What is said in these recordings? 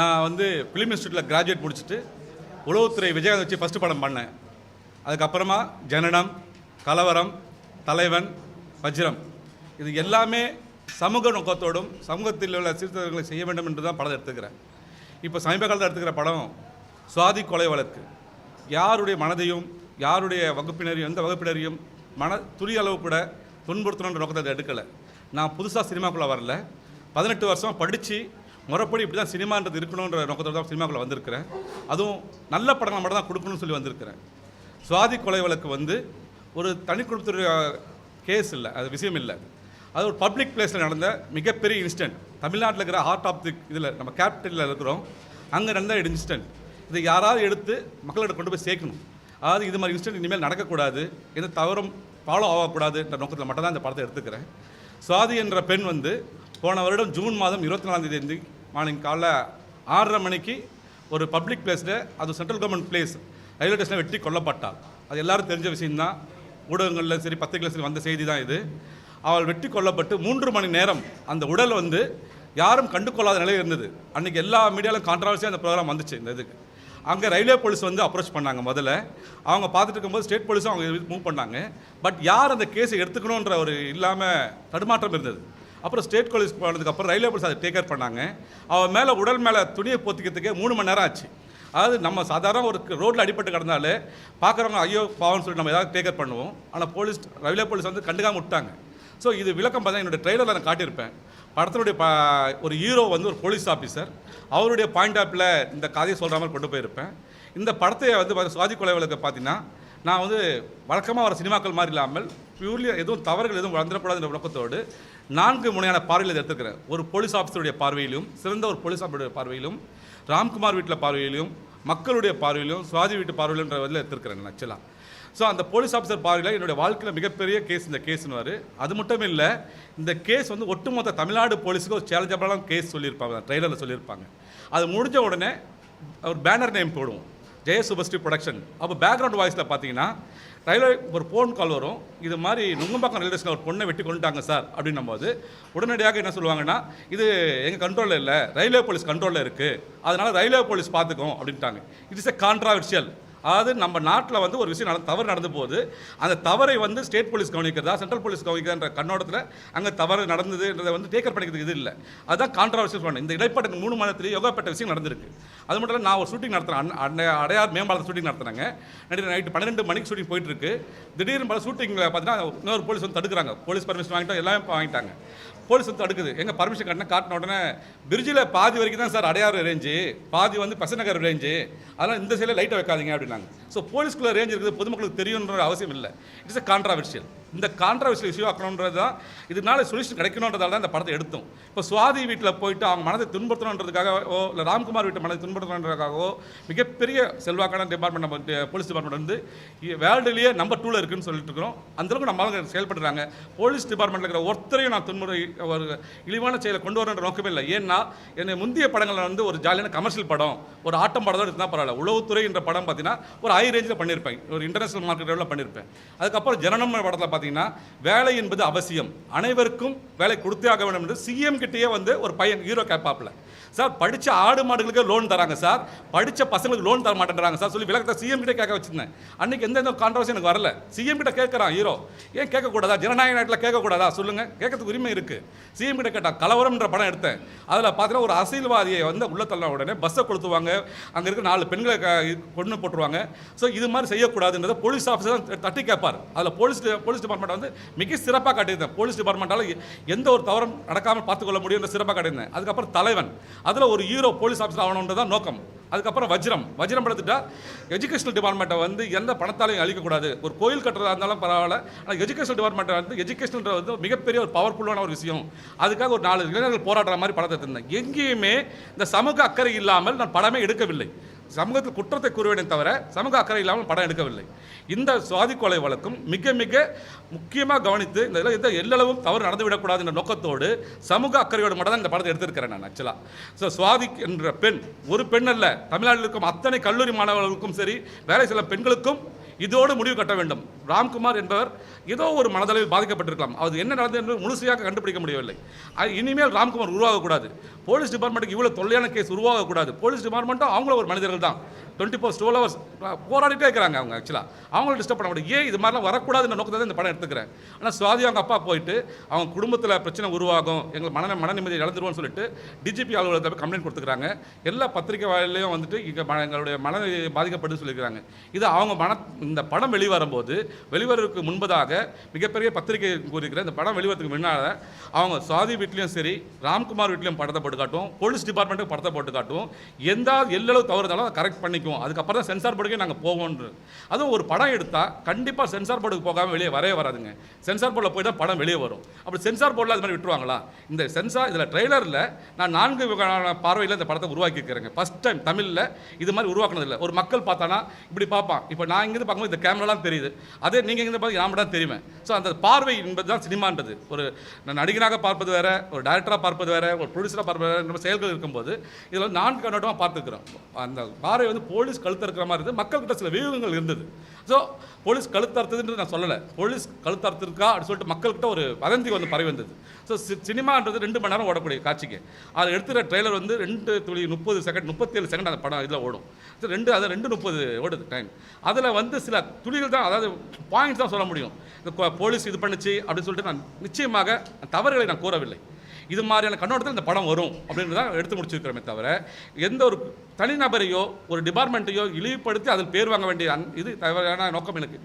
நான் வந்து ஃபிலிம் இன்ஸ்டியூட்டில் கிராஜுவேட் முடிச்சுட்டு உளவுத்துறை விஜயகாந்த் வச்சு ஃபஸ்ட்டு படம் பண்ணேன். அதுக்கப்புறமா ஜனனம் கலவரம் தலைவன் வஜ்ரம். இது எல்லாமே சமூக நோக்கத்தோடும் சமூகத்தில் உள்ள சீர்திருத்தங்களை செய்ய வேண்டும் என்று தான் படம் எடுத்துக்கிறேன் இப்போ சமீப காலத்தில் எடுத்துக்கிற படம் சுவாதி கொலை வழக்கு. யாருடைய மனதையும் யாருடைய வகுப்பினரையும் எந்த வகுப்பினரையும் மன துளி அளவு கூட துன்புறுத்தணுன்ற நோக்கத்தை அதை எடுக்கலை. நான் புதுசாக சினிமாக்குள்ளே வரல. பதினெட்டு வருஷம் படித்து முறைப்படி இப்படி தான் சினிமான்றது இருக்கணுன்ற நோக்கத்தில் தான் சினிமாக்குள்ளே வந்திருக்கிறேன். அதுவும் நல்ல படங்களை மட்டும் தான் கொடுக்கணும்னு சொல்லி வந்திருக்கிறேன். சுவாதி கொலை வழக்கு வந்து ஒரு தனி குடும்பத்துடைய கேஸ் இல்லை அது விஷயம் இல்லை. அது ஒரு பப்ளிக் பிளேஸில் நடந்த மிகப்பெரிய இன்சிடென்ட் தமிழ்நாட்டில் இருக்கிற ஹார்ட் ஆஃப் தி இதில் நம்ம கேபிட்டலில் இருக்கிறோம். அங்கே நடந்த இன்சிடென்ட் இதை யாராவது எடுத்து மக்களிடம் கொண்டு போய் சேர்க்கணும். அதாவது இது மாதிரி இன்சிடென்ட் இனிமேல் நடக்கக்கூடாது. எந்த தவறும் ஃபாலோ ஆகக்கூடாதுன்ற நோக்கத்தில் மட்டும் தான் இந்த படத்தை எடுத்துக்கிறேன். சுவாதி என்ற பெண் வந்து போன வருடம் ஜூன் மாதம் இருபத்தி நாலாம் தேதி மார்னிங் காலைல ஆறரை மணிக்கு ஒரு பப்ளிக் பிளேஸில் அது சென்ட்ரல் கவர்மெண்ட் பிளேஸ் ரயில்வே ஸ்டேஷனில் வெட்டி கொல்லப்பட்டாள் அது எல்லாரும் தெரிஞ்ச விஷயம்தான். ஊடகங்களில் சரி பத்திரிகையில் சரி வந்த செய்தி தான் இது. அவள் வெட்டி கொல்லப்பட்டு மூன்று மணி நேரம் அந்த உடல் வந்து யாரும் கண்டு கொள்ளாத நிலையில் இருந்தது. அன்றைக்கி எல்லா மீடியாவிலும் கான்ட்ரவர்சியாக அந்த ப்ரோக்ராம் வந்துச்சு இந்த இதுக்கு. அங்கே ரயில்வே போலீஸ் வந்து அப்ரோச் பண்ணாங்க முதல்ல. அவங்க பார்த்துட்டு இருக்கும்போது ஸ்டேட் போலீஸும் அவங்க மூவ் பண்ணாங்க. பட் யார் அந்த கேஸை எடுத்துக்கணுன்ற ஒரு இல்லாமல் தடுமாற்றம் இருந்தது. அப்புறம் ஸ்டேட் போலீஸ் போனதுக்கப்புறம் ரயில்வே போலீஸ் அதை டேக் கேர் பண்ணாங்க. அவன் மேலே உடல் மேலே துணியை போத்திக்கிறதுக்கே மூணு மணி நேரம் ஆச்சு. அதாவது நம்ம சாதாரண ஒரு ரோட்டில் அடிபட்டு கிடந்தாலே பார்க்குறவங்க ஐயோ பாவம்னு சொல்லி நம்ம ஏதாவது டேக்கர் பண்ணுவோம். ஆனால் போலீஸ் ரயில்வே போலீஸ் வந்து கண்டுக்காம விட்டாங்க. ஸோ இது விளக்கம் பார்த்தா என்னோட ட்ரெய்லரில் நான் காட்டியிருப்பேன். படத்தினுடைய ப ஒரு ஹீரோ வந்து ஒரு போலீஸ் ஆஃபீஸர் அவருடைய பாயிண்ட் ஆஃப்ல இந்த கதையை சொல்கிற மாதிரி கொண்டு போயிருப்பேன். இந்த படத்தை வந்து பார்த்து சுவாதி கொலை வழக்கு பார்த்தீங்கன்னா நான் வந்து வழக்கமாக வர சினிமாக்கள் மாதிரி இல்லாமல் பியூர்லி எதுவும் தவறுகள் எதுவும் வந்துடக்கூடாதுன்ற நோக்கத்தோடு நான்கு முனையான பார்வையில் எடுத்துக்கிறேன் ஒரு போலீஸ் ஆஃபீஸருடைய பார்வையிலும் சிறந்த ஒரு போலீஸ் ஆஃபீஸருடைய பார்வையிலும் ராம்குமார் வீட்டில் பார்வையிலும் மக்களுடைய பார்வையிலும் சுவாதி வீட்டு பார்வையிலுன்ற இதில் எடுத்துருக்கிறேன் ஆக்சுவலாக ஸோ அந்த போலீஸ் ஆஃபீஸர் பார்வையில் என்னுடைய வாழ்க்கையில் மிகப்பெரிய கேஸ் இந்த கேஸ்னுவார் அது மட்டும் இல்லை இந்த கேஸ் வந்து ஒட்டுமொத்த தமிழ்நாடு போலீஸுக்கு ஒரு சேலஞ்சபிளான கேஸ் சொல்லியிருப்பாங்க ட்ரெய்லரில் சொல்லியிருப்பாங்க. அது முடிஞ்ச உடனே ஒரு பேனர் நேம் போடுவோம். ஜெய சுபஸ்ரீ ப்ரொடக்ஷன் அப்போ பேக்ரவுண்ட் வாய்ஸில் பார்த்தீங்கன்னா ரயில்வே ஒரு ஃபோன் கால் வரும். இது மாதிரி நுங்கம்பாக்கம் ரயில்வே ஸ்டேஷன் ஒரு பொண்ணை வெட்டி கொண்டுட்டாங்க சார் அப்படின்னும் போது உடனடியாக என்ன சொல்லுவாங்கன்னா இது எங்கள் கண்ட்ரோலில் இல்லை ரயில்வே போலீஸ் கண்ட்ரோலில் இருக்குது அதனால் ரயில்வே போலீஸ் பார்த்துக்கோம் அப்படின்ட்டாங்க. இட் இஸ் எ கான்ட்ராவர்ஷியல் அதாவது நம்ம நாட்டில் வந்து ஒரு விஷயம் நடந்து தவறு நடந்து போகுது. அந்த தவறை வந்து ஸ்டேட் போலீஸ் கவனிக்கிறதா சென்ட்ரல் போலீஸ் கவனிக்கிறதான்ற கண்ணோட்டத்தில் அங்கே தவறு நடந்ததுன்றதை வந்து டேக்கர் பண்ணிக்கிறதுக்கு இது இல்லை. அதுதான் கான்ட்ரவர்சியல் பண்ண இந்த இடைப்பட்ட மூணு மாதத்துலேயே யோகாப்பட்ட விஷயம் நடந்திருக்கு. அது மட்டும் இல்லை நான் ஒரு ஷூட்டிங் நடத்துகிறேன் அன்னை அடையார் மேம்பாலத்தில் ஷூட்டிங் நடத்துனாங்க நைட்டு நைட்டு பன்னிரெண்டு மணிக்கு ஷூட்டிங் போயிட்டு இருக்கு. திடீர்னு பல ஷூட்டிங்கில் பார்த்தீங்கன்னா இன்னொரு போலீஸ் வந்து தடுக்கிறாங்க. போலீஸ் பர்மிஷன் வாங்கிட்டோம் எல்லாமே வாங்கிட்டாங்க. போலீஸ் வந்து தடுக்குது. எங்கள் பர்மிஷன் கட்டின காட்டின உடனே பிரிட்ஜில் பாதி வரைக்கும் தான் சார் அடையாறு ரேஞ்சு பாதி வந்து பசநகர் ரேஞ்சு அதனால் இந்த சைடில் லைட்டை வைக்காதீங்க அப்படின்னாங்க. ஸோ போலீஸ்குள்ளே ரேஞ்ச் இருக்குது பொதுமக்களுக்கு தெரியுன்ற அவசியம் இல்லை. இட்ஸ் அ கான்ட்ராவர்ஷியல் இந்த கான்ட்ரவர்சியல் இஷ்யூ ஆக்கணுன்றது தான் இதனால சொல்யூஷன் கிடைக்கணுன்றதால தான் இந்த படத்தை எடுத்தோம். இப்போ சுவாதி வீட்டில் போயிட்டு அவங்க மனதை துன்புறுத்தணுன்றதுக்காகவோ இல்லை ராம்குமார் வீட்டு மனதை துன்புறுத்தணுன்றதுக்காகவோ மிகப்பெரிய செல்வாக்கான டிபார்ட்மெண்ட் நம்ம போலீஸ் டிபார்ட்மெண்ட் வந்து வேர்ல்டுலேயே நம்பர் டூவில் இருக்குன்னு சொல்லிட்டு இருக்கிறோம். அந்தளவுக்கு நம்ம ஆளுங்க செயல்படுறாங்க. போலீஸ் டிபார்ட்மெண்ட்டில் இருக்கிற ஒருத்தரையும் நான் துன்புறை ஒரு இழிவான செயலை கொண்டு வரன்ற நோக்கமே இல்லை. ஏன்னா என்னை முந்தைய படங்களில் வந்து ஒரு ஜாலியான கமர்ஷியல் படம் ஒரு ஆட்டம் படம் இருந்தால் பரவாயில்ல. உளவுத்துறை என்ற படம் பார்த்தீங்கன்னா ஒரு ஹை ரேஞ்சில் பண்ணியிருப்பேன் ஒரு இன்டர்நேஷனல் மார்க்கெட் லெவலில் பண்ணியிருப்பேன் அதுக்கப்புறம் ஜனனம் படத்தில் பார்த்தீங்கன்னா வேலை என்பது அவசியம். அனைவருக்கும் வேலை கொடுத்தே ஆக வேண்டும் என்று சிஎம் கிட்டேயே வந்து ஒரு பையன் ஹீரோ கேட்பாப்ல சார் படித்த ஆடு மாடுகளுக்கு லோன் தராங்க சார். படித்த பசங்களுக்கு லோன் தர மாட்டேன்றாங்க சார். சொல்லி விளக்கத்தை சிஎம் கிட்டே கேட்க வச்சிருந்தேன். அன்னைக்கு எந்த எந்த கான்ட்ரவர்சி எனக்கு வரல. சிஎம் கிட்ட கேட்குறான் ஹீரோ ஏன் கேட்கக்கூடாதா? ஜனநாயக நாட்டில் கேட்கக்கூடாதா? சொல்லுங்க. கேட்கறதுக்கு உரிமை இருக்கு. சிஎம் கிட்ட கேட்டான். கலவரம்ன்ற படம் எடுத்தேன். அதில் பார்த்தீங்கன்னா ஒரு அரசியல்வாதியை வந்து உள்ள தள்ள உடனே பஸ்ஸை கொளுத்துவாங்க. அங்கே இருக்க நாலு பெண்களை கொண்டு போட்டுருவாங்க. ஸோ இது மாதிரி செய்யக்கூடாதுன்றதை போலீஸ் ஆஃபீஸர் தட்டி கேட்பார். அதில் போலீஸ் போலீஸ் டிபார்ட்மெண்ட் வந்து மிக சிறப்பாக காட்டியிருந்தேன். போலீஸ் டிபார்ட்மெண்ட்டால் எந்த ஒரு தவறும் நடக்காமல் பார்த்துக்கொள்ள முடியும்ன்ற சிறப்பாக காட்டியிருந்தேன். அதுக்கப்புறம் தலைவன். அதில் ஒரு ஹீரோ போலீஸ் ஆஃபீஸர் ஆகணுன்றது தான் நோக்கம். அதுக்கப்புறம் வஜ்ரம். வஜ்ரம் எடுத்துட்டா எஜுகேஷனல் டிபார்ட்மெண்ட்டை வந்து எந்த பணத்தாலையும் அழிக்கக்கூடாது. ஒரு கோயில் கட்டுறதா இருந்தாலும் பரவாயில்ல. ஆனால் எஜுகேஷனல் டிபார்ட்மெண்ட்டை வந்து எஜுகேஷனல் வந்து மிகப்பெரிய ஒரு பவர்ஃபுல்லான ஒரு விஷயம். அதுக்காக ஒரு நாலு இளைஞர்கள் போராடுற மாதிரி படத்தை எடுத்திருந்தேன். எங்கேயுமே இந்த சமூக அக்கறை இல்லாமல் நான் படமே எடுக்கவில்லை. சமூகத்தில் குற்றத்தை கூறுவேனே தவிர சமூக அக்கறை இல்லாமல் படம் எடுக்கவில்லை. இந்த சுவாதி கொலை வழக்கும் மிக மிக முக்கியமாக கவனித்து இந்த இதில் எந்த எல்லளவும் தவறு நடந்துவிடக்கூடாது என்ற நோக்கத்தோடு சமூக அக்கறையோடு மட்டும் தான் இந்த படத்தை எடுத்திருக்கிறேன் நான் ஆக்சுவலாக ஸோ சுவாதி என்ற பெண் ஒரு பெண் அல்ல தமிழ்நாட்டில் இருக்கும் அத்தனை கல்லூரி மாணவர்களுக்கும் சரி வேலை செல்லும் பெண்களுக்கும் இதோடு முடிவு கட்ட வேண்டும். ராம்குமார் என்பவர் ஏதோ ஒரு மனதளவில் பாதிக்கப்பட்டிருக்கலாம். அது என்ன நடந்தது என்று முழுசையாக கண்டுபிடிக்க முடியவில்லை. இனிமேல் ராம்குமார் உருவாகக்கூடாது. போலீஸ் டிபார்ட்மெண்ட்டுக்கு இவ்வளோ தொல்லையான கேஸ் உருவாகக்கூடாது. போலீஸ் டிபார்ட்மெண்ட்டும் அவங்களும் ஒரு மனிதர்கள் தான். டுவெண்ட்டி ஃபோர் டுவெல் ஹவர்ஸ் போராடிட்டே இருக்கிறாங்க அவங்க ஆக்சுவலாக அவங்கள டிஸ்டர்ப் பண்ண முடியும் ஏன் இது மாதிரிலாம் வரக்கூடாதுன்ற நோக்கத்தை தான் இந்த படம் எடுத்துக்கிறேன். ஆனால் சுவாதி அவங்க அப்பா போயிட்டு அவங்க குடும்பத்தில் பிரச்சனை உருவாகும் எங்கள் மன மன நிம்மதி இழந்துருவோம்னு சொல்லிட்டு டிஜிபி அலுவலகத்தில் போய் கம்ப்ளைண்ட் கொடுத்துக்கிறாங்க. எல்லா பத்திரிகை வாயிலையும் வந்துட்டு இங்கே ம- எங்களுடைய மன பாதிக்கப்படுதுன்னு சொல்லியிருக்கிறாங்க. இது அவங்க மன இந்த படம் வெளிவரும்போது வெளிவரதுக்கு முன்பதாக மிகப்பெரிய பத்திரிகை கூறியிருக்கிற இந்த படம் வெளிவரதுக்கு முன்னால் அவங்க சாதி வீட்லேயும் சரி ராம்குமார் வீட்லேயும் படத்தை போட்டு காட்டுவோம் போலீஸ் டிபார்ட்மெண்ட்டுக்கு படத்தை போட்டு காட்டுவோம் எந்த எல்லளவு தவறு இருந்தாலும் அதை கரெக்ட் பண்ணிக்குவோம். அதுக்கப்புறம் தான் சென்சார் போர்டுக்கே நாங்கள் போவோம்னு. அதுவும் ஒரு படம் எடுத்தால் கண்டிப்பாக சென்சார் போர்டுக்கு போகாமல் வெளியே வரவே வராதுங்க. சென்சார் போர்டில் போய் தான் படம் வெளியே வரும். அப்படி சென்சார் போர்டில் அது மாதிரி விட்டுருவாங்களா? இந்த சென்சார் இதில் ட்ரெய்லரில் நான் நான்கு வகையான பார்வையில் இந்த படத்தை உருவாக்கியிருக்கிறேங்க. ஃபஸ்ட் டைம் தமிழில் இது மாதிரி உருவாக்குனதில்லை. ஒரு மக்கள் பார்த்தானா இப்படி பார்ப்பான். இப்போ நான் இங்கேருந்து பார்க்கும்போது இந்த கேமராலாம் தெரியுது. அதே நீங்கள் இங்கே பார்த்து நான் தான் தெரியுமே. ஸோ அந்த பார்வை என்பது தான் சினிமான்றது ஒரு நடிகராக பார்ப்பது வேற ஒரு டைரக்டராக பார்ப்பது வேறு ஒரு ப்ரொடியூசராக பார்ப்பது வேற நம்ம செயல்கள் இருக்கும்போது இதில் வந்து நான்கு கண்ணோட்டமாக பார்த்துக்கிறோம் அந்த பார்வை வந்து போலீஸ் கழுத்து இருக்கிற மாதிரி இருந்தது. மக்கள்கிட்ட சில வியூகங்கள் இருந்தது. ஸோ போலீஸ் கழுத்தறுத்ததுன்றது நான் சொல்லலை. போலீஸ் கழுத்தறுத்திருக்கா அப்படின்னு சொல்லிட்டு மக்கள்கிட்ட ஒரு வதந்தி வந்து பரவி வந்தது. ஸோ சினிமான்றது ரெண்டு மணி நேரம் ஓடக்கூடிய காட்சிக்கு. அதில் எடுத்துகிற ட்ரெய்லர் வந்து ரெண்டு துளி முப்பது செகண்ட் முப்பத்தேழு செகண்ட் அந்த படம் இதில் ஓடும். ஸோ ரெண்டு அது ரெண்டு முப்பது ஓடுது டைம் அதில் வந்து சில துளிகள் தான் அதாவது பாயிண்ட்ஸ் தான் சொல்ல முடியும். இந்த போலீஸ் இது பண்ணுச்சு அப்படின்னு சொல்லிட்டு நான் நிச்சயமாக தவறுகளை நான் கூறவில்லை. இது மாதிரியான கண்ணோட்டத்தில் இந்த படம் வரும் அப்படின்னு தான் எடுத்து முடிச்சிருக்கிறோமே தவிர எந்த ஒரு தனிநபரையோ ஒரு டிபார்ட்மெண்ட்டையோ இழிவுபடுத்தி அதில் பேர் வாங்க வேண்டிய அந் இது தவறான நோக்கம் எனக்கு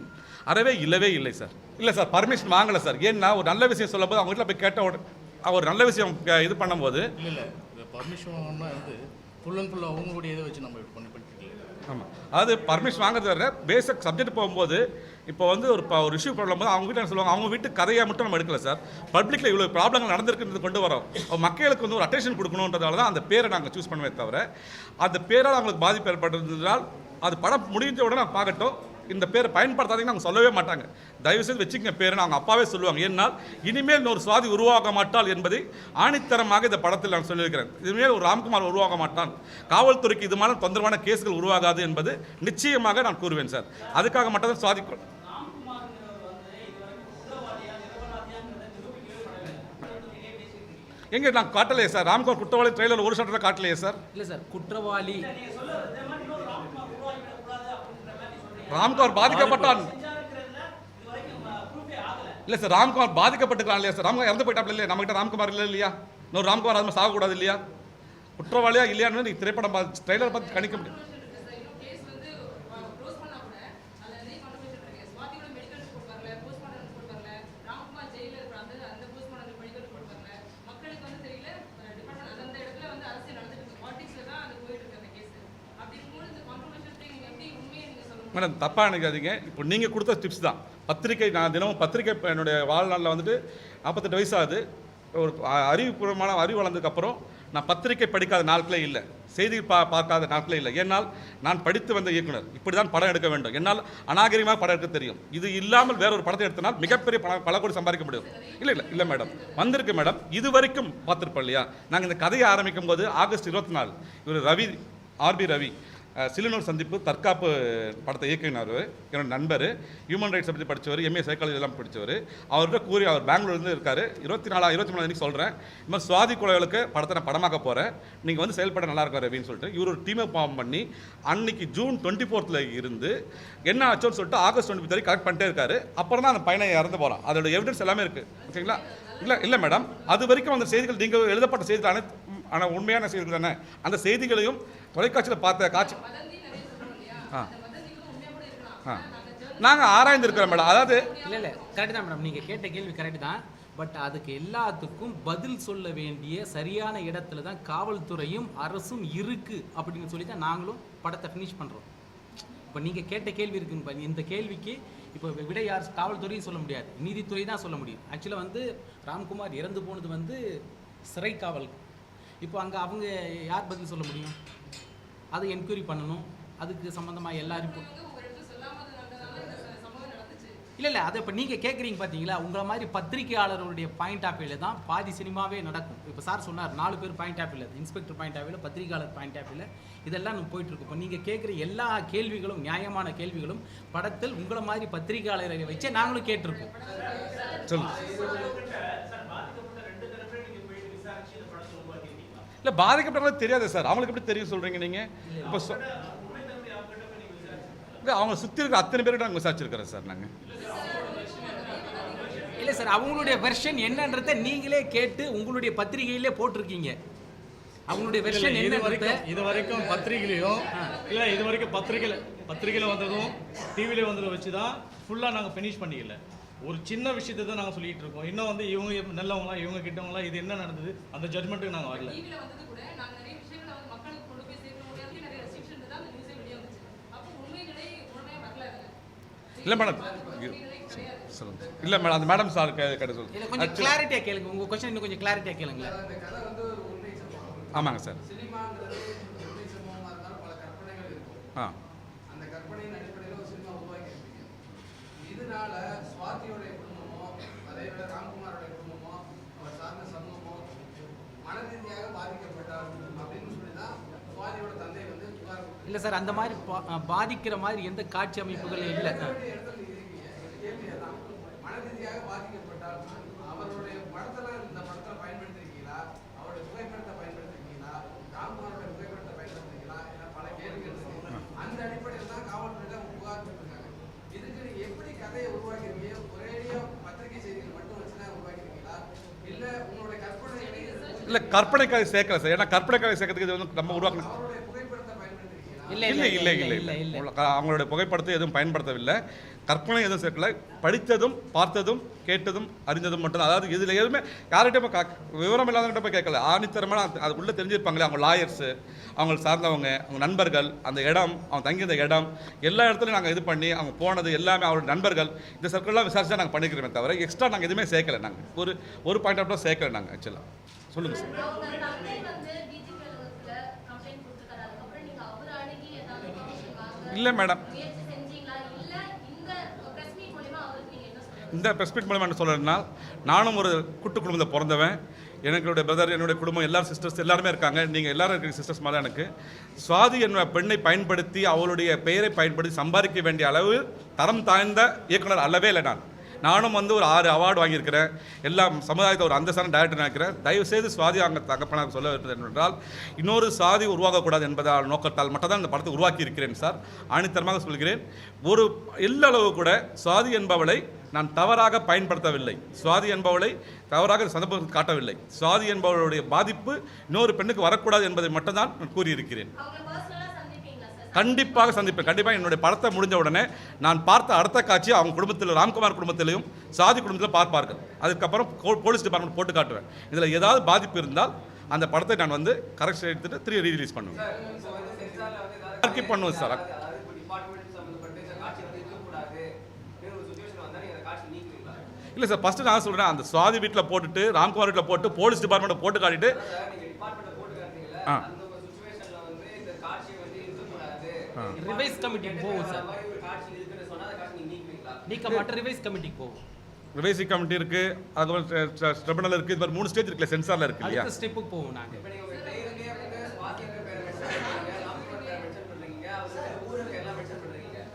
அறவே இல்லவே இல்லை சார் இல்லை சார் பர்மிஷன் வாங்கலை சார் ஏன்னா ஒரு நல்ல விஷயம் சொல்லும்போது அவங்க வீட்டில் போய் கேட்ட உடனே ஒரு நல்ல விஷயம் இது பண்ணும்போது இல்லை பர்மிஷன் வந்து ஃபுல் அண்ட் ஃபுல் அவங்களுடைய இதை வச்சு நம்ம பண்ணி பண்ணிட்டு ஆமாம் அது பர்மிஷன் வாங்குறது வர பேசிக் சப்ஜெக்ட் போகும்போது இப்போ வந்து ஒரு ஒரு இஷ்யூ ப்ராப்ளம் போது அவங்க வீட்டில் சொல்லுவாங்க? அவங்க வீட்டு கதையை மட்டும் நம்ம எடுக்கல சார். பப்ளிக்கில் இவ்வளோ ப்ராப்ளங்கள் நடந்திருக்குன்றது கொண்டு வரோம். மக்களுக்கு வந்து ஒரு அட்டென்ஷன் கொடுக்கணுன்றதால தான் அந்த பேரை நாங்கள் சூஸ் பண்ணுவே தவிர அந்த பேரால் அவங்களுக்கு பாதிப்பு ஏற்பட்டிருந்ததால் அது படம் முடிஞ்ச உடனே நான் பார்க்கட்டும். இந்த பேரை பயன்படுத்தாதீங்கன்னு அவங்க சொல்லவே மாட்டாங்க. தயவுசெய்து வச்சுக்கங்க பேருன்னு அவங்க அப்பாவே சொல்லுவாங்க. ஏன்னால் இனிமேல் ஒரு சுவாதி உருவாக மாட்டாள் என்பதை ஆணித்தரமாக இந்த படத்தில் நான் சொல்லியிருக்கிறேன். இனிமேல் ஒரு ராம்குமார் உருவாக மாட்டான். காவல்துறைக்கு இது மாதிரி தொந்தரவான கேஸ்கள் உருவாகாது என்பது நிச்சயமாக நான் கூறுவேன் சார். அதுக்காக மட்டும் தான் சுவாதி எங்க நான் காட்டலையே சார்? ராம்குமார் குற்றவாளி ட்ரெயிலர் ஒரு சட்டத்தை காட்டலையே சார்? இல்லை சார் குற்றவாளி. ராம்குமார் பாதிக்கப்பட்டான். இல்ல சார் ராம்குமார் பாதிக்கப்பட்டுக்கலாம் இல்லையா சார்? ராம்குமார் இறந்து போயிட்டாப்ல இல்லையா? நம்மகிட்ட ராம்குமார் இல்லை இல்லையா? இன்னொரு ராம்குமார் அது மாதிரி சாகக்கூடாது இல்லையா? குற்றவாளியா இல்லையான்னு திரைப்படம் பார்த்து ட்ரெய்லர் பார்த்து கணிக்க முடியும் கேஸ் வந்து க்ளோஸ் பண்ணா கூட அதில் நிறைய கான்வர்சேஷன் இருக்கு சுவாதியோட மெடிக்கல் ரிப்போர்ட் வரல போஸ்ட்மார்ட்டம் ரிப்போர்ட் வரல ராம்குமார் ஜெயிலில் இருக்கிற அந்த அந்த போஸ்ட்மார்ட்டம் மெடிக்கல் ரிப்போர்ட் வரல மக்களுக்கு வந்து தெரியல டிபார்ட்மெண்ட் அந்த இடத்துல வந்து அரசியல் நடந்துட்டு இருக்கு பாலிடிக்ஸில் தான் அது போயிட்டு இருக்கு அந்த கேஸ் அப்படி இருக்கும்போது இந்த கான்ட்ரவர்ஷியல் நீங்கள் எப்படி உண்மையை நீங்கள் சொல்ல முடியும் மேடம் தப்பாக நினைக்காதீங்க. இப்போ நீங்கள் கொடுத்த டிப்ஸ் தான். பத்திரிக்கை நான் தினமும் பத்திரிக்கை என்னுடைய வாழ்நாளில் வந்துட்டு நாற்பத்தெட்டு வயசாகுது. ஒரு அறிவுபூர்வமான அறிவு வளர்ந்ததுக்கப்புறம் நான் பத்திரிக்கை படிக்காத நாட்களே இல்லை. செய்தி பா பார்க்காத நாட்களே இல்லை. ஏன்னால் நான் படித்து வந்த இயக்குனர். இப்படி தான் படம் எடுக்க வேண்டும். என்னால் அநாகரிகமாக படம் எடுக்க தெரியும். இது இல்லாமல் வேற ஒரு படத்தை எடுத்தனால் மிகப்பெரிய பணம் பல கோடி சம்பாதிக்க முடியும். இல்லை இல்லை இல்லை மேடம். வந்திருக்கு மேடம். இது வரைக்கும் பார்த்துருப்போம் இல்லையா? நாங்கள் இந்த கதையை ஆரம்பிக்கும் போது ஆகஸ்ட் இருபத்தி நாலு. இவர் ரவி ஆர்பி ரவி. சிலுநூர் சந்திப்பு தற்காப்பு படத்தை இயக்குனர். என்னோட நண்பர் ஹியூமன் ரைட்ஸ் பற்றி படித்தவர் எம்ஏ சைக்காலஜி எல்லாம் படித்தவர் அவர்கிட்ட கூறி அவர் பெங்களூர்லேருந்து இருக்கார். இருபத்தி நாலா இருபத்தி மூணு சொல்கிறேன் இந்த மாதிரி சுவாதி குழந்தைகளுக்கு படத்தை நான் படமாக்க போகிறேன் நீங்கள் வந்து செயல்பட நல்லா இருக்கும் அப்படின்னு சொல்லிட்டு இவர் ஒரு டீமை ஃபார்ம் பண்ணி அன்னைக்கு ஜூன் டுவெண்ட்டி ஃபோர்த்தில் இருந்து என்ன ஆச்சோன்னு சொல்லிட்டு ஆகஸ்ட் டுவெண்ட்டி த்ரீ கரெக்ட் பண்ணிட்டே இருக்காரு. அப்புறம் தான் அந்த பையனை இறந்து போகிறான் அதோட எவிடன்ஸ் எல்லாமே இருக்குது ஓகேங்களா? இல்லை இல்லை மேடம் அது வரைக்கும் அந்த செய்திகள் நீங்கள் எழுதப்பட்ட செய்திகள் அனைத்து ஆனால் உண்மையான செய்திகள் தானே அந்த செய்திகளையும் தொலைக்காட்சியில் பார்த்த காட்சி ஆ. ஆ. நாங்கள் ஆராய்ந்துருக்கிறோம் ஆராய்ந்திருக்கிறோம் மேடம். அதாவது இல்லை இல்லை. கரெக்ட் தான் மேடம். நீங்கள் கேட்ட கேள்வி கரெக்ட் தான். பட் அதுக்கு எல்லாத்துக்கும் பதில் சொல்ல வேண்டிய சரியான இடத்துல தான் காவல்துறையும் அரசும் இருக்கு அப்படின்னு சொல்லி தான் நாங்களும் படத்தை ஃபினிஷ் பண்ணுறோம் இப்போ நீங்கள் கேட்ட கேள்வி இருக்குன்னு இந்த கேள்விக்கு இப்போ விட யார் காவல்துறையும் சொல்ல முடியாது. நீதித்துறை தான் சொல்ல முடியும். ஆக்சுவலாக வந்து ராம்குமார் இறந்து போனது வந்து சிறை காவல். இப்போ அங்கே அவங்க யார் பதில் சொல்ல முடியும்? அதை என்கொயரி பண்ணணும். அதுக்கு சம்மந்தமாக எல்லா ரிப்போர்ட் இல்லை இல்லை அதை இப்போ நீங்கள் கேட்குறீங்க பார்த்தீங்களா உங்களை மாதிரி பத்திரிகையாளர்களுடைய பாயிண்ட் ஆஃப் வியூவில் தான் பாதி சினிமாவே நடக்கும். இப்போ சார் சொன்னார் நாலு பேர் பாயிண்ட் ஆஃப் வியூவில் இன்ஸ்பெக்டர் பாயிண்ட் ஆஃப் வியூவில் பத்திரிகையாளர் பாயிண்ட் ஆஃப் வியூவில் இதெல்லாம் நம்ம போயிட்டுருக்கு இப்போ நீங்கள் கேட்குற எல்லா கேள்விகளும் நியாயமான கேள்விகளும் படத்தில் உங்களை மாதிரி பத்திரிகையாளரை வச்சே நாங்களும் கேட்டிருக்கோம் சொல்லுங்கள் இல்லை பாதிக்கப்பட்டவங்களுக்கு தெரியாது சார். அவங்களுக்கு எப்படி தெரியும் சொல்கிறீங்க நீங்கள் இப்போ சொ- அவங்க சுற்றி இருக்கிற அத்தனை பேர்கிட்ட நாங்கள் விசாரிச்சிருக்கிறோம் சார் நாங்கள் இல்லை சார் அவங்களுடைய வெர்ஷன் என்னன்றதை நீங்களே கேட்டு உங்களுடைய பத்திரிகையிலே போட்டிருக்கீங்க. அவங்களுடைய வெர்ஷன் இது வரைக்கும் இது வரைக்கும் பத்திரிகையிலையும் இல்ல இது வரைக்கும் பத்திரிகையில பத்திரிகையில வந்ததும் டிவில வந்ததை வச்சு தான் ஃபுல்லா நாங்க ஃபினிஷ் பண்ணிக்கல. ஒரு சின்ன விஷயத்தை தான் நாங்க சொல்லிட்டு இருக்கோம். இன்னும் வந்து இவங்க நல்லவங்களா இவங்க கிட்டவங்களா இது என்ன நடந்தது? அந்த ஜட்மெண்ட்டுக்கு நாங்க வரல. இல்லை மேடம் கிடையாது. சொல்லுங்க இல்லை மேடம் அந்த மேடம் சார் கேட்ட இல்லை சொல்லுங்க கொஞ்சம் கிளாரிட்டியாக கேளுங்க. உங்கள் கொஸ்டின் இன்னும் கொஞ்சம் கிளாரிட்டியாக கேளுங்களேன். ஆமாங்க சார் சினிமாங்கிறது உண்மை சம்பவமா இருந்தாலும் பல கற்பனைகள் இருக்கும் ஆ அந்த கற்பனையின் அடிப்படையில் ஒரு சினிமா உருவாக்கி இருப்பீங்க இதனால சுவாதியோடைய குடும்பமோ அதே விட ராம்குமாரோட குடும்பமோ அவர் சார்ந்த சமூகமோ மன ரீதியாக பாதிக்கப்பட்டார் அப்படின்னு சொல்லி தான் சுவாதியோட தந்தை வந்து புகார். இல்லை சார் அந்த மாதிரி பாதிக்கிற மாதிரி எந்த காட்சி அமைப்புகளும் இல்லை கேள்வி அதான் மன ரீதியாக பாதிக்கப்பட்டால் அவருடைய படத்தெல்லாம் இந்த படத்துல பயன்படுத்திருக்கீங்களா அவருடைய புகைப்படத்தை பயன்படுத்திருக்கீங்களா ராம்குமாரோட புகைப்படத்தை பயன்படுத்திருக்கீங்களா என பல கேள்விகள் இருக்கு அந்த அடிப்படையில் தான் காவல்துறையில புகார் கொடுத்துருக்காங்க இதுக்கு நீங்க எப்படி கதையை உருவாக்கிருக்கீங்க ஒரேடியா பத்திரிகை செய்திகள் மட்டும் வச்சுதான் உருவாக்கிருக்கீங்களா இல்ல உங்களுடைய கற்பனைகளை இல்லை கற்பனை கதை சேர்க்கல சார். ஏன்னா கற்பனை கதை சேர்க்கறதுக்கு இது வந்து நம்ம உருவாக்கணும் இல்லை இல்லை இல்லை இல்லை இல்லை அவங்களுடைய புகைப்படத்தை எதுவும் பயன்படுத்தவில்லை. கற்பனை எதுவும் சேர்க்கல. படித்ததும் பார்த்ததும் கேட்டதும் அறிந்ததும் மட்டும் அதாவது இதில் எதுவுமே யார்கிட்டயும் விவரம் இல்லாதவங்கிட்ட போய் கேட்கல. ஆணித்தரமான அது- அது உள்ளே தெரிஞ்சிருப்பாங்களே அவங்க லாயர்ஸு அவங்க சார்ந்தவங்க அவங்க நண்பர்கள் அந்த இடம் அவங்க தங்கியிருந்த இடம் எல்லா இடத்துலையும் நாங்கள் இது பண்ணி அவங்க போனது எல்லாமே அவரோட நண்பர்கள் இந்த சர்க்கிள்லாம் விசாரிச்சா நாங்கள் பண்ணிக்கிறோமே தவிர எக்ஸ்ட்ரா நாங்கள் எதுவுமே சேர்க்கல நாங்கள் ஒரு ஒரு பாயிண்ட் ஆஃப் சேர்க்கல நாங்கள் ஆக்சுவலாக சொல்லுங்கள் சார். இல்லை மேடம் இந்த மீட் மூலமாக என்ன சொல்கிறேன்னா நானும் ஒரு கூட்டு குடும்பத்தில் பிறந்தவன். என்னுடைய பிரதர் என்னுடைய குடும்பம் எல்லாரும் சிஸ்டர்ஸ் எல்லாருமே இருக்காங்க. நீங்கள் எல்லாரும் இருக்கிற சிஸ்டர்ஸ் மாதிரி எனக்கு. சுவாதி என்ற பெண்ணை பயன்படுத்தி அவளுடைய பெயரை பயன்படுத்தி சம்பாதிக்க வேண்டிய அளவு தரம் தாழ்ந்த இயக்குனர் அல்லவே இல்லை நான். நானும் வந்து ஒரு ஆறு அவார்டு வாங்கியிருக்கிறேன். எல்லாம் சமுதாயத்தை ஒரு அந்தஸ்தான டைரக்டர் நினைக்கிறேன் தயவுசெய்து சுவாதி அங்கே தகப்பனாக சொல்ல வேண்டும் என்றால் இன்னொரு சாதி உருவாகக்கூடாது என்பதால் நோக்கத்தால் மட்டும்தான் இந்த படத்தை உருவாக்கி இருக்கிறேன் சார். ஆணித்தரமாக சொல்கிறேன். ஒரு எல்லளவு கூட சுவாதி என்பவளை நான் தவறாக பயன்படுத்தவில்லை. சுவாதி என்பவளை தவறாக சந்தர்ப்பத்தில் காட்டவில்லை. சுவாதி என்பவளுடைய பாதிப்பு இன்னொரு பெண்ணுக்கு வரக்கூடாது என்பதை மட்டும்தான் நான் கூறியிருக்கிறேன் அவங்க பர்சனலா சந்திப்பீங்களா சார் கண்டிப்பாக சந்திப்பேன். கண்டிப்பாக என்னுடைய படத்தை முடிஞ்ச உடனே நான் பார்த்த அடுத்த காட்சி அவங்க குடும்பத்தில் ராம்குமார் குடும்பத்திலையும் சாதி குடும்பத்தில் பார்ப்பார்கள். அதுக்கப்புறம் போலீஸ் டிபார்ட்மெண்ட் போட்டு காட்டுவேன். இதில் ஏதாவது பாதிப்பு இருந்தால் அந்த படத்தை நான் வந்து கரெக்ஷன் எடுத்துட்டு த்ரீ ரீலீஸ் பண்ணுவேன். பண்ணுவேன் சார் இல்லை சார் ஃபஸ்ட்டு நான் சொல்கிறேன் அந்த சுவாதி வீட்டில் போட்டுட்டு ராம்குமார் வீட்டில் போட்டு போலீஸ் டிபார்ட்மெண்ட்டை போட்டு காட்டிட்டு ஆ. ரிவைஸ் கமிட்டிக்கு போகும் சார் நீக்க மாட்ட ரிவைஸ் கமிட்டிக்கு போகும் ரிவைசி கமிட்டி இருக்குது அதுக்கப்புறம் ட்ரிபுனல் இருக்குது இது மாதிரி மூணு ஸ்டேஜ் இருக்குல்ல சென்சாரில் இருக்கு இல்லையா? அடுத்த ஸ்டெப்புக்கு போவோம் நாங்கள்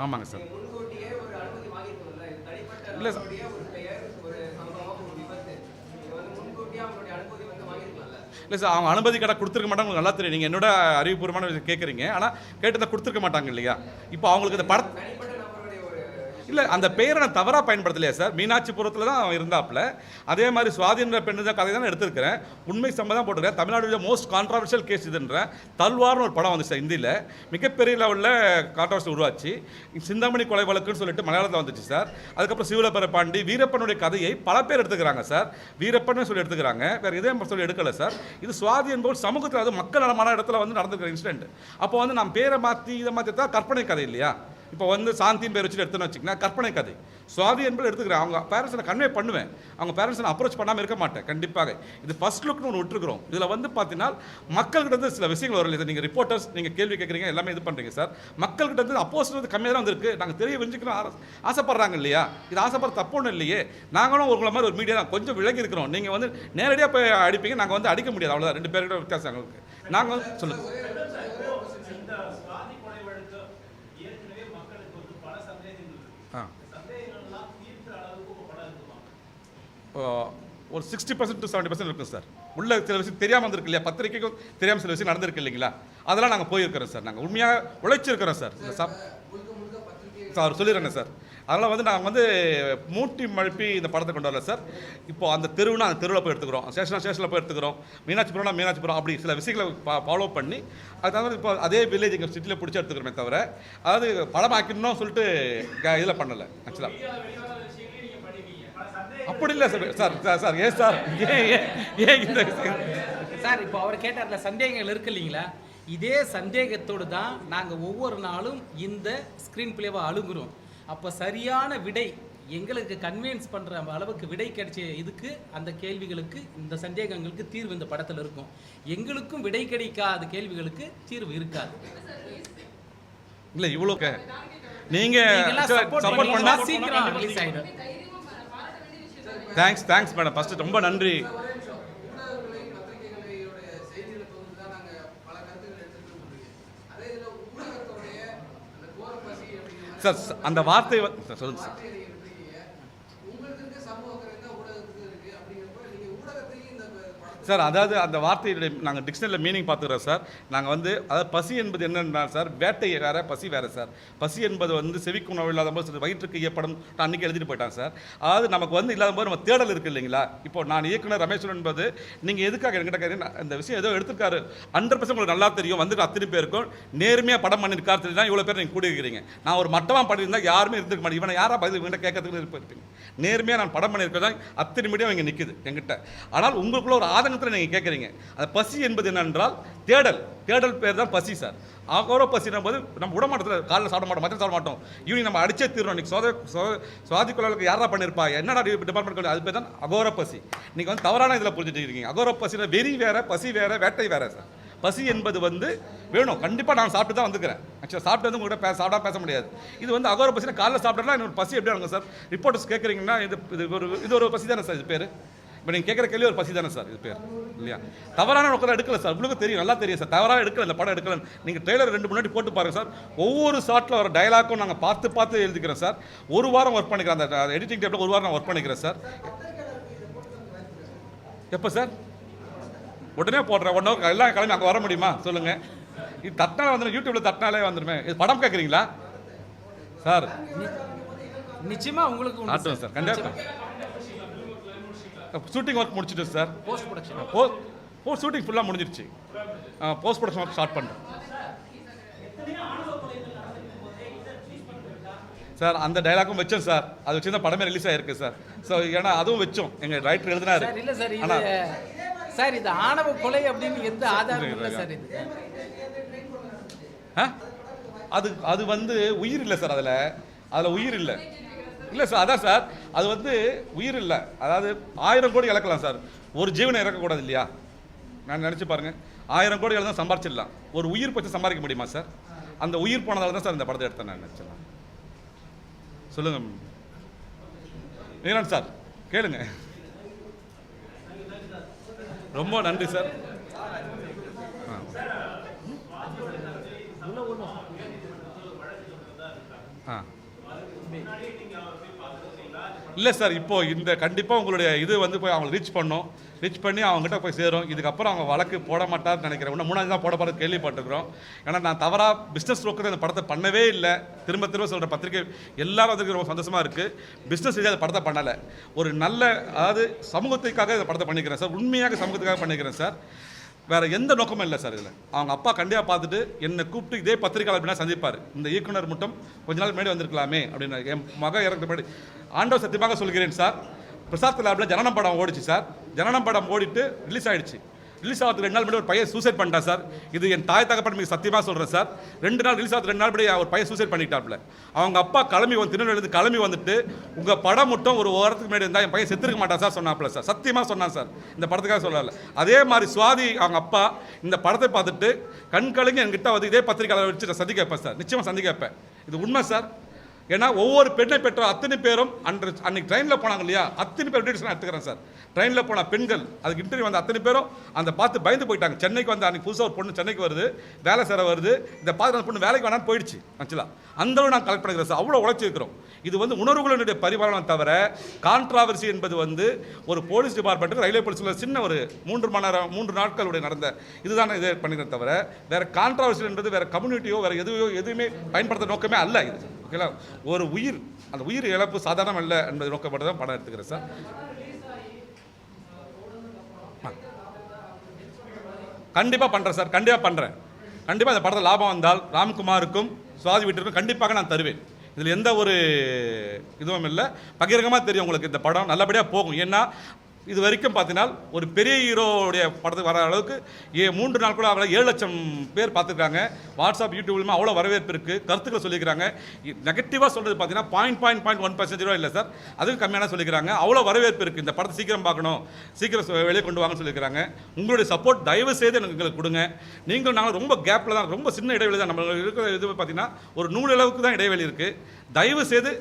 ஆமாங்க சார் இல்லை சார் இல்லை சார் அவங்க அனுமதி கடை கொடுத்துருக்க மாட்டாங்க. உங்களுக்கு நல்லா தெரியும். நீங்கள் என்னோட அறிவுபூர்வமான விஷயம் கேட்குறீங்க ஆனால் கேட்டதை கொடுத்துருக்க மாட்டாங்க இல்லையா? இப்போ அவங்களுக்கு இந்த படத்தை இல்லை அந்த பெயரை நான் தவறாக பயன்படுத்தலையா சார்? மீனாட்சிபுரத்தில் தான் அவன் இருந்தாப்புல. அதே மாதிரி சுவாதின்ற பெண்ணு தான் கதை தான் எடுத்திருக்கிறேன். உண்மை சம்பவம் தான் போட்டிருக்கேன். தமிழ்நாடுல மோஸ்ட் கான்ட்ரவர்ஷியல் கேஸ் இதுன்ற தல்வார்னு ஒரு படம் வந்துச்சு ஹிந்தியில். மிகப்பெரிய லெவலில் கான்ட்ரவர்ஷியல் உருவாச்சு. சிந்தாமணி கொலை வழக்குன்னு சொல்லிட்டு மலையாளத்தில் வந்துச்சு சார். அதுக்கப்புறம் சிவலப்பர பாண்டி வீரப்பனுடைய கதையை பல பேர் எடுத்துக்கிறாங்க சார். வீரப்பன்னு சொல்லி எடுத்துக்கிறாங்க. வேறு இதே சொல்லி எடுக்கலை சார். இது சுவாதி என்பவர் சமூகத்தில் அது மக்கள் நலமான இடத்துல வந்து நடந்துக்கிற இன்சிடென்ட் அப்போ வந்து நான் பேரை மாற்றி இதை மாற்றி தான் கற்பனை கதை இல்லையா? இப்போ வந்து சாந்தின்னு பேர் வச்சுட்டு எடுத்தோன்னு வச்சுக்கோங்க. கற்பனை கதை. சுவாதி என்பது எடுத்துக்கிறேன். அவங்க பேரண்ட்ஸை கன்வே பண்ணுவேன். அவங்க பேரண்ட்ஸ் நான் அப்ரோச் பண்ணாமல் இருக்க மாட்டேன். கண்டிப்பாக. இது ஃபர்ஸ்ட் லுக்னு ஒன்று விட்டுருக்குறோம். இதில் வந்து பார்த்தீங்கன்னா மக்கள்கிட்ட இருந்து சில விஷயங்கள் வரல நீங்கள் ரிப்போர்ட்டர்ஸ் நீங்கள் கேள்வி கேட்குறீங்க எல்லாமே இது பண்ணுறீங்க சார். மக்கள்கிட்ட இருந்து அப்போஸ் வந்து கம்மியாக தான் வந்திருக்கு. நாங்கள் தெரிய வெஞ்சிக்கணும். ஆசை- ஆசைப்படுறாங்க இல்லையா? இது ஆசைப்படுற தப்பு ஒன்றும் இல்லையே. நாங்களும் உங்களை மாதிரி ஒரு மீடியா தான். கொஞ்சம் விலகி இருக்கிறோம். நீங்கள் வந்து நேரடியாக போய் அடிப்பீங்க. நாங்கள் வந்து அடிக்க முடியாது. அவ்வளோதான் ரெண்டு பேர்கிட்ட வித்தியாசம் எங்களுக்கு நாங்கள் வந்து சொல்லுங்கள் இந்த சுவாதி கொலை வழக்கு ஏற்கனவே மக்களுக்கு வந்து பல சந்தேகங்கள் இருக்கு ஆ சந்தேகங்கள்லாம் தீர்க்கிற அளவுக்கு உங்க படம் இருக்குமா இப்போ ஒரு sixty percent to seventy percent இருக்கும் சார் உள்ள சில விஷயம் தெரியாமல் இருந்திருக்கு இல்லையா? பத்திரிகைக்கும் தெரியாமல் சில விஷயம் நடந்திருக்கு இல்லைங்களா? அதெல்லாம் நாங்கள் போயிருக்கிறோம் சார் நாங்கள் உண்மையாக உழைச்சிருக்கிறோம் சார் இந்த சப் சார் சொல்லிடுறேன் சார் அதனால் வந்து நாங்கள் வந்து மூட்டி மழுப்பி இந்த படத்தை கொண்டு வரல சார் இப்போ அந்த தெருவுனா அந்த தெருவில் போய் எடுத்துக்கிறோம். ஸ்டேஷனாக ஸ்டேஷனில் போய் எடுத்துக்கிறோம். மீனாட்சிபுரம்னா மீனாட்சிபுரம் அப்படி சில விஷயங்களை ஃபாலோ பண்ணி அது தவிர இப்போ அதே வில்லேஜ் எங்கள் சிட்டியில் பிடிச்சி எடுத்துக்கிறோமே தவிர அதாவது படம் ஆக்கணும்னு சொல்லிட்டு இதில் பண்ணலை ஆக்சுவலாக அப்படி இல்லை சார் சார் சார் ஏன் சார்? ஏன் ஏன் ஏன் இந்த விஷயம்? சார் இப்போ அவர் கேட்டார்ல சந்தேகங்கள் இருக்கு இல்லைங்களா? இதே சந்தேகத்தோடு தான் நாங்கள் ஒவ்வொரு நாளும் இந்த ஸ்க்ரீன் பிளேவை அழுகுறோம். அப்போ சரியான விடை எங்களுக்கு கன்வின்ஸ் பண்ணுற அளவுக்கு விடை கிடைச்ச இதுக்கு அந்த கேள்விகளுக்கு இந்த சந்தேகங்களுக்கு தீர்வு இந்த படத்தில் இருக்கும். எங்களுக்கும் விடை கிடைக்காத கேள்விகளுக்கு தீர்வு இருக்காது. இல்லை இவ்வளோ நீங்கள் சப்போர்ட் பண்ணால் சீக்கிரம் ரிலீஸ் ஆகிடும் தைரியமா பா- பாராட்ட வேண்டிய விஷயம் தான் தேங்க்ஸ் தேங்க்ஸ் மேடம் ஃபஸ்ட்டு ரொம்ப நன்றி. சார் அந்த வார்த்தை சொல்லுங்கள் சார் தொகுத்து தான் நாங்க பல கருத்துக்கள் எடுத்துட்டு சொல்றீங்க அதே இதுல ஊடகத்துடைய அந்த கோர பசி அப்படிங்கிற சார் ச- அந்த வார்த்தை வந்து- சார் சொல்லுங்கள் சார் வார்த்தையை நீங்க எடுத்துருக்கீங்க உங்களுக்கு இருக்க சமூக அக்கறை தான் ஊடகத்துக்கு இருக்கு அப்படிங்கிறப்ப நீங்க ஊடகத்தையும் இந்த படத்தை சார் அதாவது அந்த வார்த்தையுடைய நாங்கள் டிக்ஷனரியில் மீனிங் பார்த்துக்கிறோம் சார் நாங்கள் வந்து அதாவது பசி என்பது என்னென்னா சார் வேட்டை வேறு பசி வேறு சார் பசி என்பது வந்து செவிக்கு உணவு இல்லாத போது சில வயிற்றுக்கு ஏற்படும் அன்றைக்கி எழுதிட்டு போயிட்டான் சார் அதாவது நமக்கு வந்து இல்லாத போது நம்ம தேடல் இருக்குது இல்லைங்களா? இப்போ நான் இயக்குனர் ரமேஸ்வரன் என்பது நீங்கள் எதுக்காக என்கிட்ட கேட்குறீங்க இந்த விஷயம் ஏதோ எடுத்திருக்காரு. ஹண்ட்ரட் பர்சன்ட் உங்களுக்கு நல்லா தெரியும். வந்து அத்தனை பேருக்கும் நேர்மையாக படம் பண்ணியிருக்காரு தெரியும் தான் இவ்வளோ பேர் நீங்கள் கூடியிருக்கிறீங்க. நான் ஒரு மட்டமாக பண்ணியிருந்தால் யாருமே இருந்திருக்க மாட்டேன். இவனை யாராக பதில் கேட்கறதுக்கு இருப்பீங்க. நேர்மையாக நான் படம் பண்ணியிருக்கேன் அத்தனை மீடியம் இங்கே நிற்குது என்கிட்ட. ஆனால் உங்களுக்குள்ள ஒரு ஆதங்கத்தில் நீங்கள் கேட்குறீங்க அது பசி என்பது என்னென்றால் தேடல். தேடல் பேர் தான் பசி சார். ஆகோரோ பசினும் போது நம்ம விடமாட்டத்தில் காலையில் சாப்பிட மாட்டோம் மத்தியம் சாப்பிட மாட்டோம். ஈவினிங் நம்ம அடிச்சே தீரணும். இன்னைக்கு சோத சுவாதி கொள்ளைகளுக்கு யாரா பண்ணியிருப்பா என்னடா டிபார்ட்மெண்ட் அது பேர் தான் அகோர பசி. நீங்கள் வந்து தவறான இதில் புரிஞ்சுட்டு இருக்கீங்க. அகோர பசினா வெறி வேற பசி வேற வேட்டை வேற சார். பசி என்பது வந்து வேணும். கண்டிப்பாக நான் சாப்பிட்டு தான் வந்துக்கிறேன் ஆக்சுவலாக சாப்பிட்டு வந்து உங்கள்கிட்ட பேச பேச முடியாது. இது வந்து அகோர பசினா காலைல சாப்பிட்டா என்னோட பசி எப்படி ஆகும் சார்? ரிப்போர்ட்டர்ஸ் கேட்குறீங்கன்னா இது இது ஒரு இது ஒரு பசி தானே சார் இது பேர்? இப்போ நீங்கள் கேட்குற கேள்வி ஒரு பசி தானே சார் இது பேர். இல்லையா? தவறான நோக்கம் எடுக்கல சார். உங்களுக்கு தெரியும் நல்லா தெரியும் சார். தவறாக எடுக்கல இந்த படம் எடுக்கல நீங்கள் ட்ரெய்லர் ரெண்டு முன்னாடி போட்டு பாருங்க சார். ஒவ்வொரு ஷாட்டில் வர டயலாக்கும் நாங்கள் பார்த்து பார்த்து எழுதிக்கிறோம் சார். ஒரு வாரம் ஒர்க் பண்ணிக்கிறேன் அந்த எடிட்டிங் டேப்பில் ஒரு வாரம் நான் ஒர்க் பண்ணிக்கிறேன் சார். எப்போ சார்? உடனே போடுறேன். ஒன் ஹவர் எல்லாம் கிளம்பி அங்கே வர முடியுமா? சொல்லுங்கள் இது தட்டினாலே வந்துடும் யூடியூப்பில் தட்டினாலே வந்துடுமே இது படம் கேட்குறீங்களா சார். நிச்சயமா உங்களுக்கு ஆட்டும் சார். கண்டிப்பாக ஷூட்டிங் ஒர்க் முடிச்சிட்டோம் sir post production post post shooting ஃபுல்லாக முடிஞ்சிருச்சு. போஸ்ட் ப்ரொடக்ஷன் ஒர்க் ஸ்டார்ட் பண்ணுறோம் சார் அந்த டைலாக்கும் வச்சோம் சார் அது வச்சு தான் படமே ரிலீஸ் ஆயிருக்கு சார் ஸோ ஏன்னா அதுவும் வச்சோம். எங்கள் ரைட்டர் எழுதினாரு. சார் இல்ல சார் இது ஆனா சார் இது ஆணவ கொலை அப்படின்னு எந்த ஆதாரமும் இல்லை சார் இது? அது அது வந்து உயிர் இல்லை சார் அதில். அதில் உயிர் இல்லை. இல்லை சார் அதான் சார். அது வந்து உயிர் இல்லை. அதாவது ஆயிரம் கோடி இழக்கலாம் சார். ஒரு ஜீவனை இறக்கக்கூடாது இல்லையா? நான் நினச்சி பாருங்கள் ஆயிரம் கோடி தான் சம்பாரிச்சிடலாம். ஒரு உயிர் பற்றி சம்பாதிக்க முடியுமா சார்? அந்த உயிர் போனதால தான் சார் இந்த படத்தை எடுத்தேன் நான் நினச்சேன். சொல்லுங்கள் மீனான் சார் கேளுங்க. ரொம்ப நன்றி சார். ஆ. இல்லை சார் இப்போ இந்த கண்டிப்பாக உங்களுடைய இது வந்து போய் அவங்களை ரீச் பண்ணோம். ரீச் பண்ணி அவங்ககிட்ட போய் சேரும். இதுக்கப்புறம் அவங்க வழக்கு போட மாட்டார்னு நினைக்கிறேன். இன்னும் மூணாவது தான் போட போகிறது கேள்விப்பட்டிருக்கிறோம். ஏன்னா நான் தவறாக பிஸ்னஸ் நோக்கத்தை இந்த படத்தை பண்ணவே இல்லை. திரும்ப திரும்ப சொல்கிற பத்திரிக்கை எல்லாரும் வந்து ரொம்ப சந்தோஷமாக இருக்குது பிஸ்னஸ் ரீதியாக அந்த படத்தை பண்ணலை. ஒரு நல்ல அதாவது சமூகத்துக்காக இந்த படத்தை பண்ணிக்கிறேன் சார். உண்மையாக சமூகத்துக்காக பண்ணிக்கிறேன் சார். வேற எந்த நோக்கமும் இல்லை சார் இதில். அவங்க அப்பா கண்டியாக பார்த்துட்டு என்னை கூப்பிட்டு இதே பத்திரிக்கையாளர் அப்படின்னா சந்திப்பார். இந்த இயக்குனர் மட்டும் கொஞ்ச நாள் முன்னாடி வந்திருக்கலாமே அப்படின்னு என் மக இறந்த முன்னாடி ஆண்டவர் சத்தியமாக சொல்கிறேன் சார். பிரசாத் லேபில் ஜனனம் படம் ஓடிச்சு சார். ஜனனம் படம் ஓடிட்டு ரிலீஸ் ஆகிடுச்சு ரிலீஸ் ஆகிறதுக்கு ரெண்டு நாள் முன்னாடி ஒரு பையன் சூசைட் பண்ணிட்டான் சார். இது என் தாய் தகப்பன் மிக சத்தியமாக சொல்கிறேன் சார். ரெண்டு நாள் ரிலீஸ் ஆகிறது ரெண்டு நாள் முன்னாடி ஒரு பையன் சூசைட் பண்ணிட்டாப்ல. அவங்க அப்பா கிளம்பி வந்து திருநெல்வேலி கிளம்பி வந்துட்டு உங்கள் படம் மட்டும் ஒரு வாரத்துக்கு முன்னாடி இருந்தால் என் பையன் செத்துருக்க மாட்டான் சார் சொன்னாப்ல சார். சத்தியமாக சொன்னான் சார். இந்த படத்துக்காக சொல்லல. அதே மாதிரி சுவாதி அவங்க அப்பா இந்த படத்தை பார்த்துட்டு கண் கலங்கி என்கிட்ட வந்து இதே பத்திரிக்கையாளர் வச்சு நான் சந்திக்க வைப்பேன் சார். நிச்சயமாக சந்திக்க வைப்பேன். இது உண்மை சார். ஏன்னா ஒவ்வொரு பெண்ணை பெற்ற அத்தனை பேரும் அன்று அன்னைக்கு ட்ரெயினில் போனாங்க இல்லையா? அத்தனை பேர் டீட்டெயில்ஸ் நான் எடுத்துக்கிறேன் சார். ட்ரெயினில் போன பெண்கள் அதுக்கு இன்டர்வியூ வந்த அத்தனை பேரும் அந்த பார்த்து பயந்து போயிட்டாங்க. சென்னைக்கு வந்து அன்றைக்கி புதுசாக ஒரு பொண்ணு சென்னைக்கு வருது வேலை சேர வருது. இந்த பார்த்து அந்த பொண்ணு வேலைக்கு வேணாம்னு போயிடுச்சு ஆக்சுவலாக அந்தளவு நான் கலெக்ட் பண்ணிக்கிறேன் சார். அவ்வளோ உழைச்சிருக்கிறோம் இது வந்து உணர்வுகளினுடைய பரிமாணம் தவிர கான்ட்ராவர்சி என்பது வந்து ஒரு போலீஸ் டிபார்ட்மெண்ட்டுக்கு ரயில்வே போலீஸில் சின்ன ஒரு மூன்று மணி நேரம் மூன்று நாட்களுடைய நடந்த இதுதான் இதை பண்ணிக்கிறேன் தவிர வேறு கான்ட்ராவர்சி என்பது வேறு கம்யூனிட்டியோ வேறு எதுவோ எதுவுமே பயன்படுத்த நோக்கமே அல்ல இது. ஓகேங்களா ஒரு உயிர் அந்த உயிர் இழப்பு சாதாரணம் அல்ல என்பது நோக்கப்பட்டு தான் படம் எடுத்துக்கிறேன் சார். கண்டிப்பாக பண்ணுறேன் சார் கண்டிப்பாக பண்ணுறேன் கண்டிப்பாக இந்த படத்தில் லாபம் வந்தால் ராம்குமாருக்கும் சுவாதி வீட்டிற்கும் கண்டிப்பாக நான் தருவேன். இதில் எந்த ஒரு இதுவும் இல்லை. பகிரங்கமாக தெரியும் உங்களுக்கு இந்த படம் நல்லபடியாக போகும். ஏன்னா இது வரைக்கும் பார்த்தீங்கன்னா ஒரு பெரிய ஹீரோடைய படத்துக்கு வர அளவுக்கு ஏ மூன்று நாள் கூட ஆகல ஏழு லட்சம் பேர் பார்த்துருக்காங்க. வாட்ஸ்அப் யூடியூப்லையுமே அவ்வளோ வரவேற்பு இருக்குது கருத்துக்களை சொல்லிக்கிறாங்க நெகட்டிவாக சொல்கிறது பார்த்தீங்கன்னா point point point one percentage இல்லை சார் அதுவும் கம்மியான சொல்லிக்கிறாங்க அவ்வளோ வரவேற்பு இருக்குது இந்த படத்தை சீக்கிரம் பார்க்கணும். சீக்கிரம் வெளியே கொண்டு வாங்கன்னு சொல்லியிருக்காங்க உங்களுடைய சப்போர்ட் தயவு செய்து எனக்கு எங்களுக்கு கொடுங்க. நீங்கள் நாங்கள் ரொம்ப கேப்பில் தான் ரொம்ப சின்ன இடைவெளி தான் நம்ம இருக்கிற இது பார்த்தீங்கன்னா ஒரு நூறு அளவுக்கு தான் இடைவெளி இருக்குது தயவு செய்து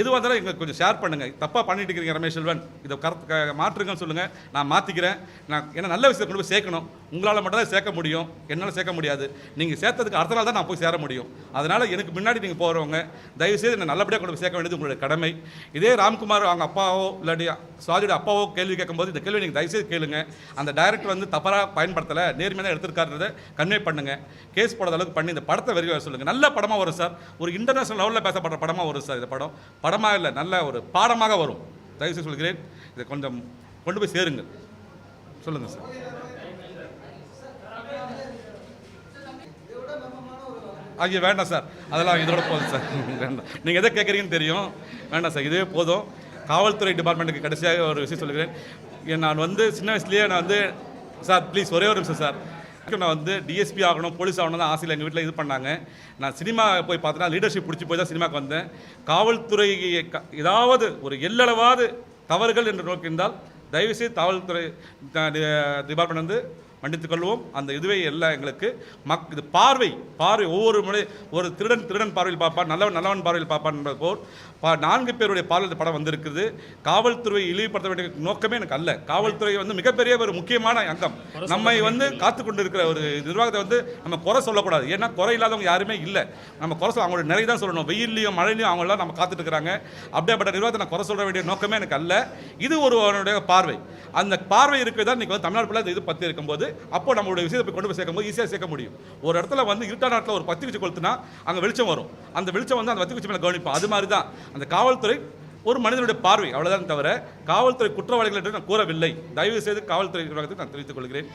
எதுவாக இருந்தாலும் எங்களுக்கு கொஞ்சம் ஷேர் பண்ணுங்கள் தப்பாக பண்ணிட்டு இருக்கிறீங்க ரமேஷ் செல்வன். இதை கருத்து மாற்றுங்கன்னு சொல்லுங்கள் நான் மாற்றிக்கிறேன் நான் ஏன்னா நல்ல விஷயத்தை கொண்டு போய் சேர்க்கணும். உங்களால் மட்டும் தான் சேர்க்க முடியும். என்னால் சேர்க்க முடியாது. நீங்கள் சேர்த்ததுக்கு அடுத்த நாள் தான் நான் போய் சேர முடியும். அதனால் எனக்கு முன்னாடி நீங்கள் போகிறவங்க தயவுசெய்து என்னை நல்லபடியாக கொண்டு போய் சேர்க்க வேண்டியது உங்களுடைய கடமை. இதே ராம்குமார் அவங்க அப்பாவோ இல்லாட்டி சுவாதியோட அப்பாவோ கேள்வி கேட்கும்போது இந்த கேள்வி நீங்கள் தயவுசெய்து கேளுங்க. அந்த டைரக்டர் வந்து தவறாக பயன்படுத்தலை நேர்மையாக தான் எடுத்திருக்காருன்றதை கன்வே பண்ணுங்கள் கேஸ் போடாத அளவுக்கு பண்ணி இந்த படத்தை வெளியே சொல்லுங்கள் நல்ல படமாக வரும் சார். ஒரு இன்டர்நேஷனல் லெவலில் பேசப்படுற படமாக வரும் சார் இந்த படம். படமாக இல்லை நல்ல ஒரு பாடமாக வரும். தயவுசெய்து சொல்கிறேன் இதை கொஞ்சம் கொண்டு போய் சேருங்க சொல்லுங்கள் சார் ஐயோ வேண்டாம் சார் அதெல்லாம் இதோட போதும் சார் வேண்டாம். நீங்கள் எதை கேட்குறீங்கன்னு தெரியும். வேண்டாம் சார் இதே போதும். காவல்துறை டிபார்ட்மெண்ட்டுக்கு கடைசியாக ஒரு விஷயம் சொல்கிறேன். ஏன் நான் வந்து சின்ன வயசுலேயே நான் வந்து சார் ப்ளீஸ் ஒரே ஒரு நிமிஷம் சார் நான் வந்து டிஎஸ்பி ஆகணும் போலீஸ் ஆகணும் தான் ஆசையில் எங்கள் வீட்டில் இது பண்ணாங்க. நான் சினிமா போய் பார்த்தேன்னா லீடர்ஷிப் பிடிச்சி போய் தான் சினிமாவுக்கு வந்தேன். காவல்துறை க- ஏதாவது ஒரு எல்லளவாவது தவறுகள் என்று நோக்கியிருந்தால் தயவுசெய்து காவல்துறை டிபார்ட்மெண்ட் வந்து மன்னித்துக் கொள்வோம் அந்த இதுவே எல்லாம் எங்களுக்கு மக் இது பார்வை பார்வை ஒவ்வொரு முறை ஒரு திருடன் திருடன் பார்வையில் பார்ப்பான் நல்லவன் நல்லவன் பார்வையில் பார்ப்பான் என்பது போல் பா நான்கு பேருடைய பார்வையில் படம் வந்திருக்குது. காவல்துறை இழிவுபடுத்த வேண்டிய நோக்கமே எனக்கு அல்ல. காவல்துறை வந்து மிகப்பெரிய ஒரு முக்கியமான அங்கம். நம்மை வந்து காத்து கொண்டு இருக்கிற ஒரு நிர்வாகத்தை வந்து நம்ம குறை சொல்லக்கூடாது. ஏன்னா குறை இல்லாதவங்க யாருமே இல்லை. நம்ம குறை சொல்ல அவங்களோட நிறைய தான் சொல்லணும். வெயில்லையும் மழையிலையும் அவங்களாம் நம்ம காத்துட்டு இருக்கிறாங்க அப்படியேப்பட்ட நிர்வாகத்தை நான் குறை சொல்ல வேண்டிய நோக்கமே எனக்கு அல்ல. இது ஒரு அவனுடைய பார்வை. அந்த பார்வை இருக்கிறதா இன்னைக்கு வந்து தமிழ்நாடு இது பற்றி இருக்கும்போது அப்போ நம்மளுடைய விஷயத்தை போய் கொண்டு போய் சேர்க்கும்போது ஈஸியாக சேர்க்க முடியும். ஒரு இடத்துல வந்து இருட்டான நாட்டில் ஒரு பத்தி குச்சி கொளுத்துனா அங்கே வெளிச்சம் வரும். அந்த வெளிச்சம் வந்து அந்த பத்தி குச்சி மேலே கவனிப்போம் அது மாதிரி தான் அந்த காவல்துறை ஒரு மனிதனுடைய பார்வை அவ்வளவுதான் தவிர காவல்துறை குற்றவாளிகள் என்று நான் கூறவில்லை. தயவு செய்து காவல்துறை நிர்வாகத்தை நான் தெரிவித்துக் கொள்கிறேன்.